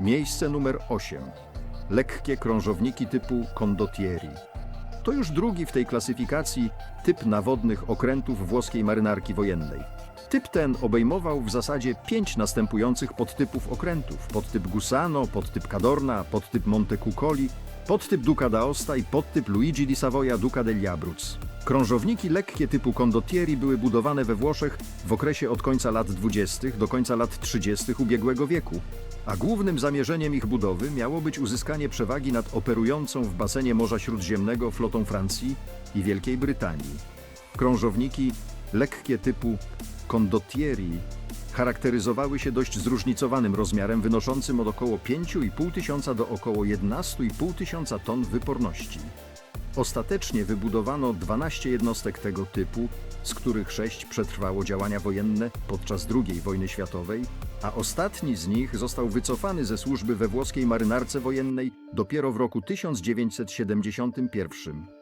Miejsce numer 8. Lekkie krążowniki typu condottieri. To już drugi w tej klasyfikacji typ nawodnych okrętów włoskiej marynarki wojennej. Typ ten obejmował w zasadzie pięć następujących podtypów okrętów. Podtyp Gusano, podtyp Cadorna, podtyp Montecuccoli, podtyp Duca d'Aosta i podtyp Luigi di Savoia Duca degli Abruzzi. Krążowniki lekkie typu condottieri były budowane we Włoszech w okresie od końca lat 20. do końca lat 30. ubiegłego wieku, a głównym zamierzeniem ich budowy miało być uzyskanie przewagi nad operującą w basenie Morza Śródziemnego flotą Francji i Wielkiej Brytanii. Krążowniki lekkie typu condottieri charakteryzowały się dość zróżnicowanym rozmiarem wynoszącym od około 5,5 tysiąca do około 11,5 tysiąca ton wyporności. Ostatecznie wybudowano 12 jednostek tego typu, z których 6 przetrwało działania wojenne podczas II wojny światowej, a ostatni z nich został wycofany ze służby we włoskiej marynarce wojennej dopiero w roku 1971.